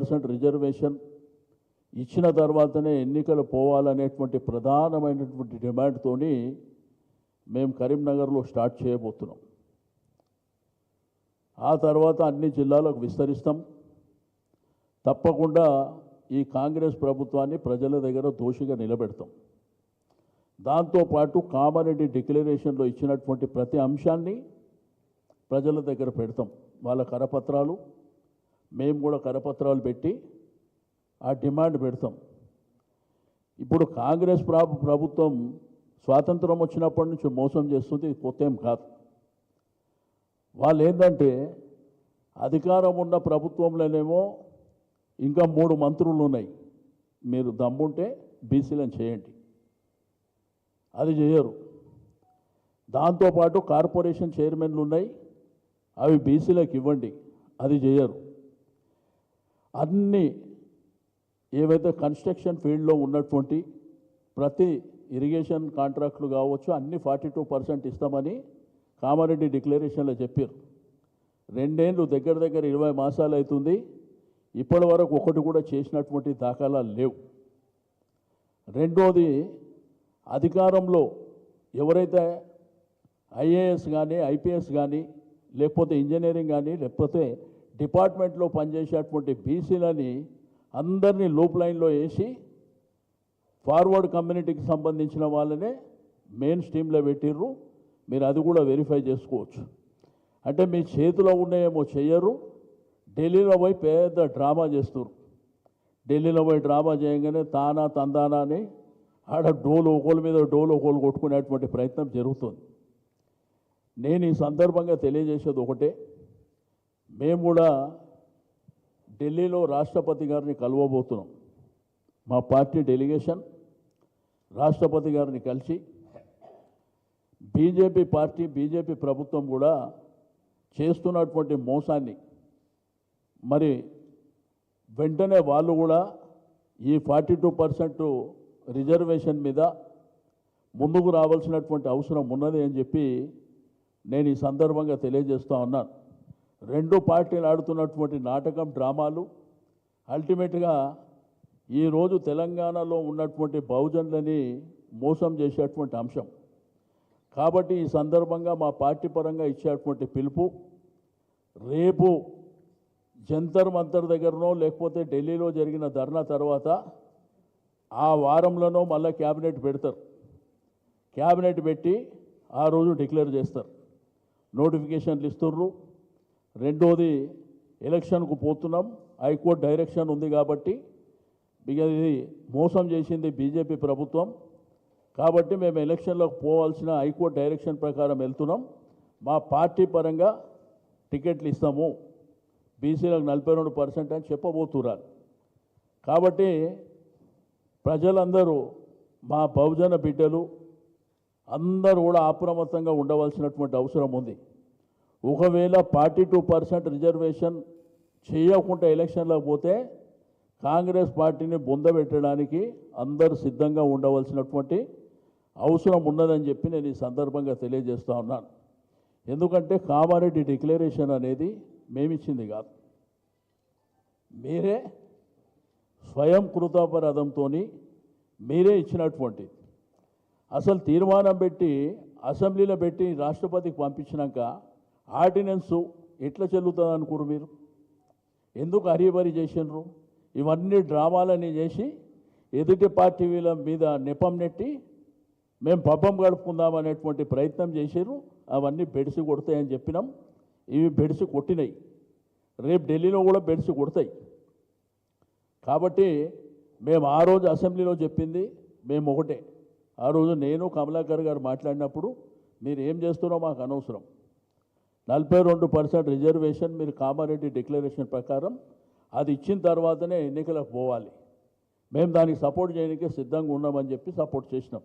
Percent reservation ఇచ్చిన తర్వాతనే ఎన్నికలు పోవాలనేటువంటి ప్రధానమైనటువంటి డిమాండ్తో మేము కరీంనగర్లో స్టార్ట్ చేయబోతున్నాం. ఆ తర్వాత అన్ని జిల్లాలకు విస్తరిస్తాం. తప్పకుండా ఈ కాంగ్రెస్ ప్రభుత్వాన్ని ప్రజల దగ్గర దోషిగా నిలబెడతాం. దాంతోపాటు కామారెడ్డి డిక్లరేషన్లో ఇచ్చినటువంటి ప్రతి అంశాన్ని ప్రజల దగ్గర పెడతాం. వాళ్ళ కరపత్రాలు మేము కూడా కరపత్రాలు పెట్టి ఆ డిమాండ్ పెడతాం. ఇప్పుడు కాంగ్రెస్ ప్రభు ప్రభుత్వం స్వాతంత్రం వచ్చినప్పటి నుంచి మోసం చేస్తుంది కొత్త ఏం కాదు. వాళ్ళు ఏంటంటే అధికారం ఉన్న ప్రభుత్వంలోనేమో ఇంకా మూడు మంత్రులు ఉన్నాయి. మీరు దమ్ముంటే బీసీలను చేయండి. అది చేయరు. దాంతోపాటు కార్పొరేషన్ చైర్మన్లు ఉన్నాయి. అవి బీసీలకు ఇవ్వండి. అది చేయరు. అన్ని ఏవైతే కన్స్ట్రక్షన్ ఫీల్డ్లో ఉన్నటువంటి ప్రతి ఇరిగేషన్ కాంట్రాక్టులు కావచ్చు అన్ని ఫార్టీ టూ పర్సెంట్ ఇస్తామని కామారెడ్డి డిక్లరేషన్లో చెప్పారు. రెండేళ్ళు దగ్గర దగ్గర ఇరవై మాసాలు అవుతుంది. ఇప్పటి వరకు ఒకటి కూడా చేసినటువంటి దాఖలాలు లేవు. రెండోది అధికారంలో ఎవరైతే ఐఏఎస్ కానీ ఐపీఎస్ కానీ లేకపోతే ఇంజనీరింగ్ కానీ లేకపోతే డిపార్ట్మెంట్లో పనిచేసేటువంటి బీసీలని అందరినీ లూప్ లైన్లో వేసి ఫార్వర్డ్ కమ్యూనిటీకి సంబంధించిన వాళ్ళనే మెయిన్ స్ట్రీమ్లో పెట్టిర్రు. మీరు అది కూడా వెరిఫై చేసుకోవచ్చు. అంటే మీ చేతిలో ఉన్నాయేమో చేయరు ఢిల్లీలో పోయి పెద్ద డ్రామా చేస్తారు ఢిల్లీలో పోయి డ్రామా చేయగానే తానా తందానా అని ఆడ డోలు ఒకళ్ళ మీద డోలు ఒకళ్ళు కొట్టుకునేటువంటి ప్రయత్నం జరుగుతుంది. నేను ఈ సందర్భంగా తెలియజేసేది ఒకటే. మేము కూడా ఢిల్లీలో రాష్ట్రపతి గారిని కలవబోతున్నాం. మా పార్టీ డెలిగేషన్ రాష్ట్రపతి గారిని కలిసి బీజేపీ పార్టీ బీజేపీ ప్రభుత్వం కూడా చేస్తున్నటువంటి మోసాన్ని మరి వెంటనే వాళ్ళు కూడా ఈ ఫార్టీ టూ పర్సెంట్ రిజర్వేషన్ మీద ముందుకు రావాల్సినటువంటి అవసరం ఉన్నది అని చెప్పి నేను ఈ సందర్భంగా తెలియజేస్తూ ఉన్నాను. రెండు పార్టీలు ఆడుతున్నటువంటి నాటకం డ్రామాలు. అల్టిమేట్గా ఈరోజు తెలంగాణలో ఉన్నటువంటి బహుజనులని మోసం చేసేటువంటి అంశం. కాబట్టి ఈ సందర్భంగా మా పార్టీ పరంగా ఇచ్చేటువంటి పిలుపు రేపు జంతర్ మంతర్ దగ్గరనో లేకపోతే ఢిల్లీలో జరిగిన ధర్నా తర్వాత ఆ వారంలోనో మళ్ళీ క్యాబినెట్ పెడతారు. క్యాబినెట్ పెట్టి ఆ రోజు డిక్లేర్ చేస్తారు. నోటిఫికేషన్లు ఇస్తుర్రు. రెండోది ఎలక్షన్కు పోతున్నాం. హైకోర్టు డైరెక్షన్ ఉంది కాబట్టి ఇక ఇది మోసం చేసింది బీజేపీ ప్రభుత్వం. కాబట్టి మేము ఎలక్షన్లోకి పోవాల్సిన హైకోర్టు డైరెక్షన్ ప్రకారం వెళ్తున్నాం. మా పార్టీ పరంగా టికెట్లు ఇస్తాము. బీసీలకు నలభై రెండు పర్సెంట్ అని చెప్పబోతున్నారు. కాబట్టి ప్రజలందరూ మా బహుజన బిడ్డలు అందరూ కూడా అప్రమత్తంగా ఉండవలసినటువంటి అవసరం ఉంది. ఒకవేళ ఫార్టీ టూ పర్సెంట్ రిజర్వేషన్ చేయకుండా ఎలక్షన్లకు పోతే కాంగ్రెస్ పార్టీని బొందబెట్టడానికి అందరూ సిద్ధంగా ఉండవలసినటువంటి అవసరం ఉన్నదని చెప్పి నేను ఈ సందర్భంగా తెలియజేస్తూ ఉన్నాను. ఎందుకంటే కామారెడ్డి డిక్లరేషన్ అనేది మేమిచ్చింది కాదు. మీరే స్వయం కృతాపరాధంతో మీరే ఇచ్చినటువంటి అసలు తీర్మానం పెట్టి అసెంబ్లీలో పెట్టి రాష్ట్రపతికి పంపించినాక ఆర్డినెన్సు ఎట్లా చెల్లుతుంది అనుకోరు మీరు? ఎందుకు హరీబరి చేసినారు ఇవన్నీ డ్రామాలని చేసి ఎదుటి పార్టీ వీళ్ళ మీద నెపం నెట్టి మేము పబ్బం గడుపుకుందాం అనేటువంటి ప్రయత్నం చేశారు అవన్నీ బెడిసి కొడతాయని చెప్పినాం. ఇవి బెడిసి కొట్టినాయి. రేపు ఢిల్లీలో కూడా బెడిసి కొడతాయి. కాబట్టి మేము ఆ రోజు అసెంబ్లీలో చెప్పింది మేము ఒకటే. ఆ రోజు నేను కమలాకర్ గారు మాట్లాడినప్పుడు మీరు ఏం చేస్తున్నారో మాకు అనవసరం. నలభై రెండు పర్సెంట్ రిజర్వేషన్ మీరు కామారెడ్డి డిక్లరేషన్ ప్రకారం అది ఇచ్చిన తర్వాతనే ఎన్నికలకు పోవాలి. మేము దానికి సపోర్ట్ చేయడానికి సిద్ధంగా ఉన్నామని చెప్పి సపోర్ట్ చేసినాం.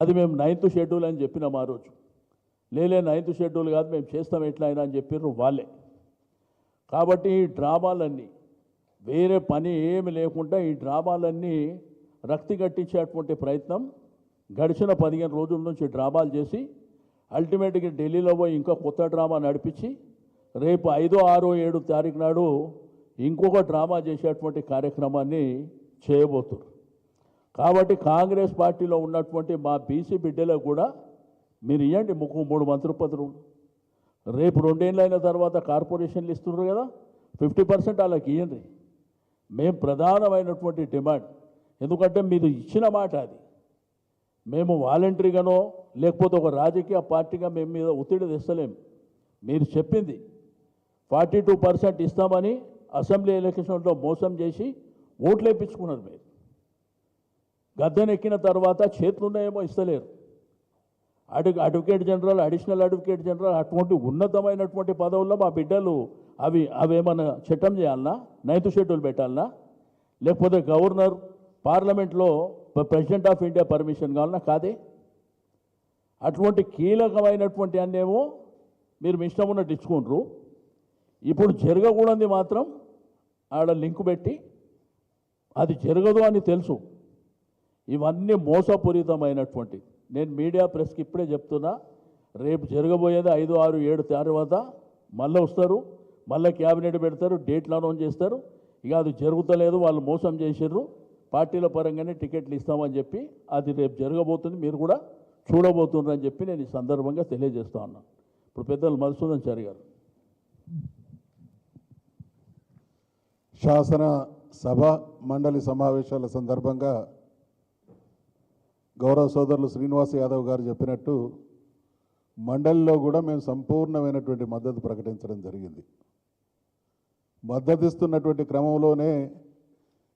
అది మేము నైన్త్ షెడ్యూల్ అని చెప్పినాం ఆ రోజు. లేలే నైన్త్ షెడ్యూల్ కాదు మేము చేస్తాం ఎట్లా అయినా అని చెప్పిర్రు వాళ్ళే. కాబట్టి ఈ డ్రామాలన్నీ వేరే పని ఏమి లేకుండా ఈ డ్రామాలన్నీ రక్తి కట్టించేటువంటి ప్రయత్నం గడిచిన పదిహేను రోజుల నుంచి డ్రామాలు చేసి అల్టిమేట్గా ఢిల్లీలో పోయి ఇంకా కొత్త డ్రామా నడిపించి రేపు ఐదో ఆరో ఏడు తారీఖు నాడు ఇంకొక డ్రామా చేసేటువంటి కార్యక్రమాన్ని చేయబోతున్నారు. కాబట్టి కాంగ్రెస్ పార్టీలో ఉన్నటువంటి మా బీసీ బిడ్డలకు కూడా మీరు ఇవ్వండి ముక్కు మూడు మంత్రి పదవులు రేపు రెండేళ్ళు అయిన తర్వాత కార్పొరేషన్లు ఇస్తున్నారు కదా ఫిఫ్టీ పర్సెంట్ వాళ్ళకి ఇవ్వండి మేము ప్రధానమైనటువంటి డిమాండ్. ఎందుకంటే మీరు ఇచ్చిన మాట అది. మేము వాలంటరీగానో లేకపోతే ఒక రాజకీయ పార్టీగా మేము మీద ఒత్తిడి తెస్తలేము మీరు చెప్పింది ఫార్టీ టూ పర్సెంట్ ఇస్తామని అసెంబ్లీ ఎలక్షన్లో మోసం చేసి ఓట్లు వేయించుకున్నారు మీరు. గద్దెనెక్కిన తర్వాత చేతులున్నాయేమో ఇస్తలేరు. అడ్వ advocate general additional advocate general అటువంటి ఉన్నతమైనటువంటి పదవుల్లో మా బిడ్డలు అవి అవేమన్నా చట్టం చేయాలనా? Ninth schedule పెట్టాలనా? లేకపోతే గవర్నర్ పార్లమెంట్లో ప్రెసిడెంట్ ఆఫ్ ఇండియా పర్మిషన్ కావాలన్నా కాదే. అటువంటి కీలకమైనటువంటి అన్నేమో మీరు మీ ఇష్టం ఉన్నట్టు ఇచ్చుకుంటారు ఇప్పుడు జరగకూడదు మాత్రం ఆడ లింక్ పెట్టి అది జరగదు అని తెలుసు. ఇవన్నీ మోసపూరితమైనటువంటి నేను మీడియా ప్రెస్కి ఇప్పుడే చెప్తున్నా రేపు జరగబోయేది ఐదు ఆరు ఏడు తర్వాత మళ్ళీ వస్తారు మళ్ళీ క్యాబినెట్ పెడతారు డేట్లు అనౌన్స్ చేస్తారు. ఇక అది జరుగుతలేదు వాళ్ళు మోసం చేసిర్రు. పార్టీల పరంగానే టికెట్లు ఇస్తామని చెప్పి అది రేపు జరగబోతుంది మీరు కూడా చూడబోతున్నారని చెప్పి నేను ఈ సందర్భంగా తెలియజేస్తా ఉన్నాను ఇప్పుడు పెద్దలు మధుసూదన్ చారి గారు. శాసన సభ మండలి సమావేశాల సందర్భంగా గౌరవ సోదరులు శ్రీనివాస్ యాదవ్ గారు చెప్పినట్టు మండలిలో కూడా మేము సంపూర్ణమైనటువంటి మద్దతు ప్రకటించడం జరిగింది. మద్దతు ఇస్తున్నటువంటి క్రమంలోనే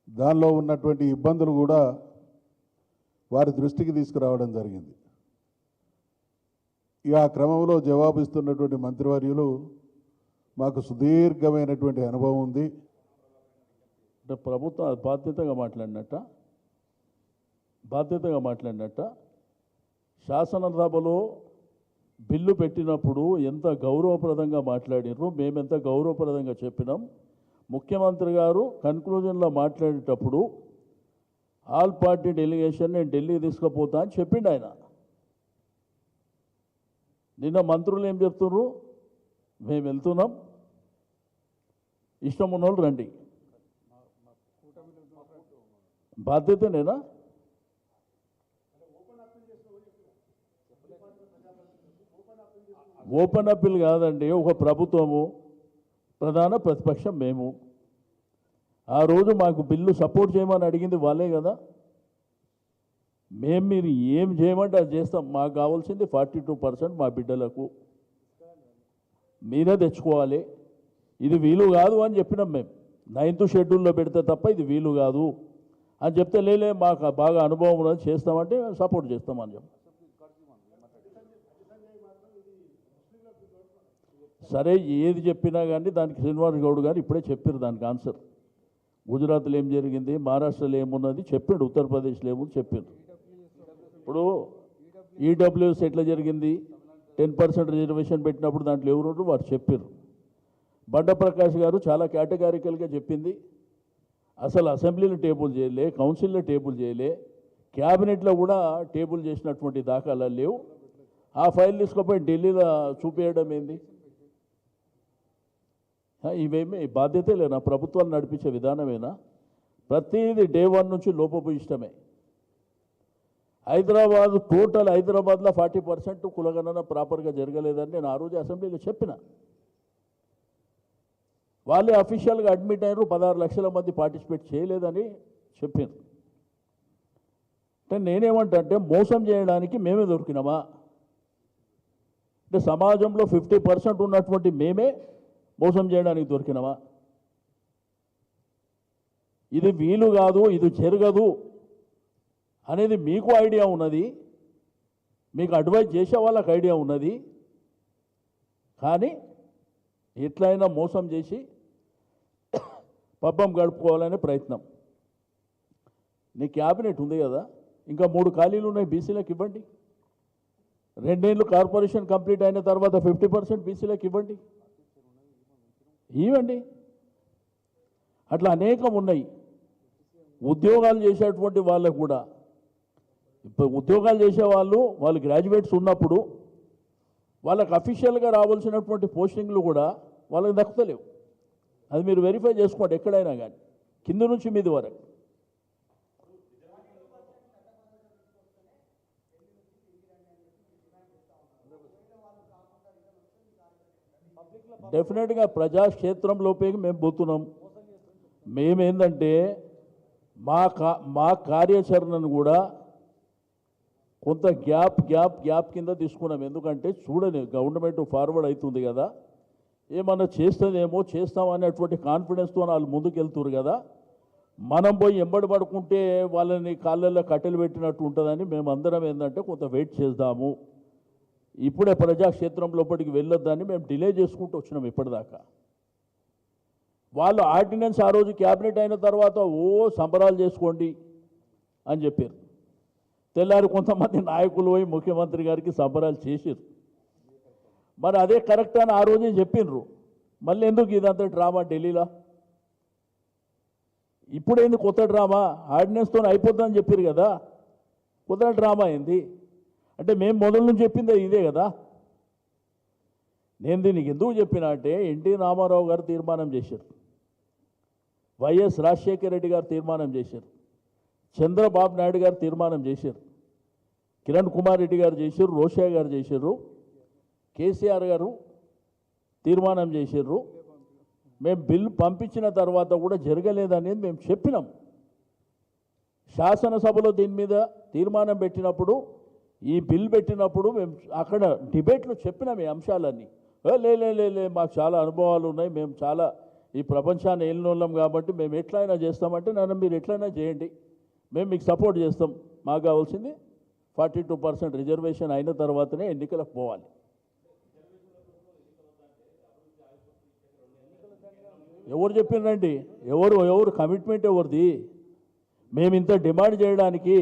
దానిలో ఉన్నటువంటి ఇబ్బందులు కూడా వారి దృష్టికి తీసుకురావడం జరిగింది. ఇక ఆ క్రమంలో జవాబు ఇస్తున్నటువంటి మంత్రివర్యులు మాకు సుదీర్ఘమైనటువంటి అనుభవం ఉంది. అంటే ప్రభుత్వం అది బాధ్యతగా మాట్లాడినట్ట? బాధ్యతగా మాట్లాడినట్ట? శాసనసభలో బిల్లు పెట్టినప్పుడు ఎంత గౌరవప్రదంగా మాట్లాడినరు మేమెంత గౌరవప్రదంగా చెప్పినాం? ముఖ్యమంత్రి గారు కన్క్లూజన్లో మాట్లాడేటప్పుడు ఆల్ పార్టీ డెలిగేషన్ నేను ఢిల్లీ తీసుకుపోతా అని చెప్పిండు ఆయన. నిన్న మంత్రులు ఏం చెప్తున్నారు? మేము వెళ్తున్నాం. ఇష్టం ఉన్నోళ్ళు రండి. బాధ్యతనేనా? ఓపెన్ అప్పీల్ కాదండి ఒక ప్రభుత్వము. ప్రధాన ప్రతిపక్షం మేము. ఆ రోజు మాకు బిల్లు సపోర్ట్ చేయమని అడిగింది వాళ్ళే కదా. మేము మీరు ఏం చేయమంటే అది చేస్తాం. మాకు కావాల్సింది ఫార్టీ టూ పర్సెంట్ మా బిడ్డలకు. మీరే తెచ్చుకోవాలి. ఇది వీలు కాదు అని చెప్పినాం మేము. నైన్త్ షెడ్యూల్లో పెడితే తప్ప ఇది వీలు కాదు. అని చెప్తే లేలే మాకు బాగా అనుభవం ఉన్నది చేస్తామంటే మేము సపోర్ట్ చేస్తామని చెప్పి సరే ఏది చెప్పినా కానీ దానికి శ్రీనివాస్ గౌడ్ గారు ఇప్పుడే చెప్పారు దానికి ఆన్సర్. గుజరాత్లో ఏం జరిగింది మహారాష్ట్రలో ఏమున్నది చెప్పాడు ఉత్తరప్రదేశ్లో ఏముంది చెప్పారు ఇప్పుడు ఈడబ్ల్యూఎస్ ఎట్లా జరిగింది? టెన్ పర్సెంట్ రిజర్వేషన్ పెట్టినప్పుడు దాంట్లో ఎవరు వారు చెప్పారు బండప్రకాష్ గారు చాలా కేటగారికల్గా చెప్పింది. అసలు అసెంబ్లీలో టేబుల్ చేయలే కౌన్సిల్లో టేబుల్ చేయలే క్యాబినెట్లో కూడా టేబుల్ చేసినటువంటి దాఖలాలు లేవు. ఆ ఫైల్ తీసుకుపోయి ఢిల్లీలో చూపేయడం ఏంది? ఇవేమి బాధ్యతే లేనా? ప్రభుత్వాలు నడిపించే విధానమేనా? ప్రతిదీ డే వన్ నుంచి లోపభూయిష్టమే హైదరాబాద్ టోటల్ హైదరాబాద్లో ఫార్టీ పర్సెంట్ కులగణన ప్రాపర్గా జరగలేదని నేను ఆ రోజు అసెంబ్లీలో చెప్పిన. వాళ్ళే అఫీషియల్గా అడ్మిట్ అయ్యారు పదహారు లక్షల మంది పార్టిసిపేట్ చేయలేదని చెప్పారు అంటే నేనేమంటా అంటే మోసం చేయడానికి మేమే దొరికినామా? అంటే సమాజంలో ఫిఫ్టీ పర్సెంట్ ఉన్నటువంటి మేమే మోసం చేయడానికి దొరికినవా? ఇది వీలు కాదు ఇది జరగదు అనేది మీకు ఐడియా ఉన్నది. మీకు అడ్వైజ్ చేసే వాళ్ళకి ఐడియా ఉన్నది. కానీ ఎట్లయినా మోసం చేసి పబ్బం గడుపుకోవాలనే ప్రయత్నం. నీ క్యాబినెట్ ఉంది కదా ఇంకా మూడు ఖాళీలు ఉన్నాయి బీసీలకు ఇవ్వండి. రెండేళ్ళు కార్పొరేషన్ కంప్లీట్ అయిన తర్వాత ఫిఫ్టీ పర్సెంట్ బీసీలకు ఇవ్వండి. ఇవ్వండి అట్లా అనేకం ఉన్నాయి. ఉద్యోగాలు చేసేటువంటి వాళ్ళకు కూడా. ఇప్పుడు ఉద్యోగాలు చేసే వాళ్ళు వాళ్ళు గ్రాడ్యుయేట్స్ ఉన్నప్పుడు వాళ్ళకి అఫీషియల్గా రావాల్సినటువంటి పోస్టింగ్లు కూడా వాళ్ళకి దక్కుతలేవు. అది మీరు వెరిఫై చేసుకోండి ఎక్కడైనా కానీ కింద నుంచి మీది వరకు. డెఫినెట్గా ప్రజాక్షేత్రంలోపేకి మేము పోతున్నాం. మేమేందంటే మా కా మా కార్యాచరణను కూడా కొంత గ్యాప్ గ్యాప్ గ్యాప్ కింద తీసుకున్నాం. ఎందుకంటే చూడని గవర్నమెంట్ ఫార్వర్డ్ అవుతుంది కదా. ఏమన్నా చేస్తుందేమో చేస్తామనేటువంటి కాన్ఫిడెన్స్తో వాళ్ళు ముందుకెళ్తున్నారు కదా. మనం పోయి ఎంబడి పడుకుంటే వాళ్ళని కాళ్ళల్లో కట్టెలు పెట్టినట్టు ఉంటుందని మేము అందరం ఏంటంటే కొంత వెయిట్ చేద్దాము. ఇప్పుడే ప్రజాక్షేత్రం లోపలికి వెళ్ళొద్దని మేము డిలే చేసుకుంటూ వచ్చినాం ఇప్పటిదాకా. వాళ్ళు ఆర్డినెన్స్ ఆ రోజు క్యాబినెట్ అయిన తర్వాత ఓ సంబరాలు చేసుకోండి అని చెప్పారు. తెల్లారి కొంతమంది నాయకులు పోయి ముఖ్యమంత్రి గారికి సంబరాలు చేసారు మరి అదే కరెక్ట్ అని ఆ రోజే చెప్పిండ్రు మళ్ళీ ఎందుకు ఇదంతా డ్రామా ఢిల్లీలో? ఇప్పుడేంది కొత్త డ్రామా? ఆర్డినెన్స్తో అయిపోతుందని చెప్పారు కదా. కొత్త డ్రామా ఏంది? అంటే మేము మొదలు నుంచి చెప్పిందే ఇదే కదా? నేను దీనికి ఎందుకు చెప్పినా అంటే ఎన్టీ రామారావు గారు తీర్మానం చేశారు. వైఎస్ రాజశేఖర రెడ్డి గారు తీర్మానం చేశారు. చంద్రబాబు నాయుడు గారు తీర్మానం చేశారు. కిరణ్ కుమార్ రెడ్డి గారు చేశారు రోషయ్య గారు చేశారు కేసీఆర్ గారు తీర్మానం చేశారు. మేము బిల్లు పంపించిన తర్వాత కూడా జరగలేదనేది మేము చెప్పినాం. శాసనసభలో దీని మీద తీర్మానం పెట్టినప్పుడు ఈ బిల్ పెట్టినప్పుడు మేము అక్కడ డిబేట్లో చెప్పినాం ఈ అంశాలన్నీ. లే లే లే లే మాకు చాలా అనుభవాలు ఉన్నాయి మేము చాలా ఈ ప్రపంచాన్ని ఏలినోళ్ళం కాబట్టి మేము ఎట్లయినా చేస్తామంటే నన్ను మీరు ఎట్లయినా చేయండి. మేము మీకు సపోర్ట్ చేస్తాం. మాకు కావాల్సింది ఫార్టీ టూ పర్సెంట్ రిజర్వేషన్ అయిన తర్వాతనే ఎన్నికలకు పోవాలి. ఎవరు చెప్పిండ్రండి ఎవరు ఎవరు కమిట్మెంట్ ఎవరిది? మేము ఇంత డిమాండ్ చేయడానికి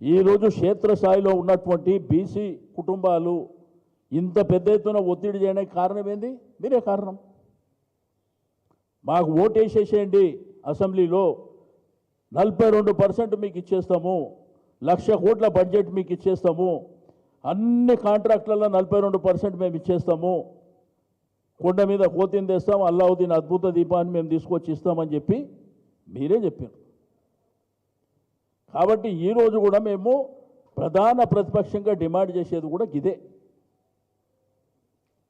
ఈరోజు క్షేత్రస్థాయిలో ఉన్నటువంటి బీసీ కుటుంబాలు ఇంత పెద్ద ఎత్తున ఒత్తిడి చేయడానికి కారణం ఏంది? మీరే కారణం. మాకు ఓటేసేసేయండి అసెంబ్లీలో. నలభై రెండు పర్సెంట్ మీకు ఇచ్చేస్తాము. లక్ష కోట్ల బడ్జెట్ మీకు ఇచ్చేస్తాము. అన్ని కాంట్రాక్ట్లలో నలభై రెండు పర్సెంట్ మేము ఇచ్చేస్తాము. కొండ మీద కోతిని తెస్తాం అల్లావుద్దీన్ అద్భుత దీపాన్ని మేము తీసుకొచ్చి ఇస్తామని చెప్పి మీరే చెప్పారు. కాబట్టి ఈరోజు కూడా మేము ప్రధాన ప్రతిపక్షంగా డిమాండ్ చేసేది కూడా ఇదే.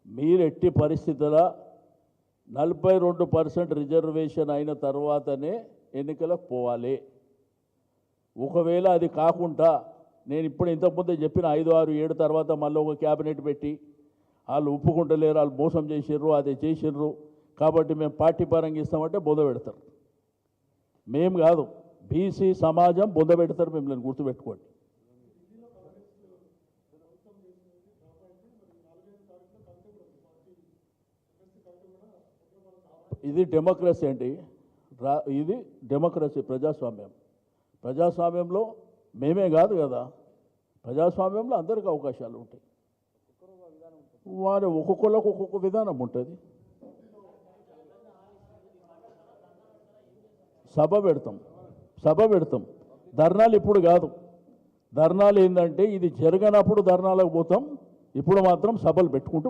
మీరు ఎట్టి పరిస్థితుల నలభై రెండు పర్సెంట్ రిజర్వేషన్ అయిన తర్వాతనే ఎన్నికలకు పోవాలి. ఒకవేళ అది కాకుండా నేను ఇప్పుడు ఇంతకుముందే చెప్పిన ఐదు ఆరు ఏడు తర్వాత మళ్ళీ ఒక క్యాబినెట్ పెట్టి వాళ్ళు ఒప్పుకుంటలేరు వాళ్ళు మోసం చేసిర్రు అది చేసిర్రు. కాబట్టి మేము పార్టీ పరంగా ఇస్తామంటే బోధ పెడతారు. మేము కాదు. బీసీ సమాజం బొంద పెడతారు మిమ్మల్ని గుర్తుపెట్టుకోండి. ఇది డెమోక్రసీ అండి. ఇది డెమోక్రసీ ప్రజాస్వామ్యం. ప్రజాస్వామ్యంలో మేమే కాదు కదా. ప్రజాస్వామ్యంలో అందరికీ అవకాశాలు ఉంటాయి. వారి ఒక్కొక్కళ్ళకు ఒక్కొక్క విధానం ఉంటుంది. సభ పెడతాం. సభ పెడతాం. ధర్నాలు ఇప్పుడు కాదు. ధర్నాలు ఏంటంటే ఇది జరగనప్పుడు ధర్నాలకు పోతాం ఇప్పుడు మాత్రం సభలు పెట్టుకుంటూ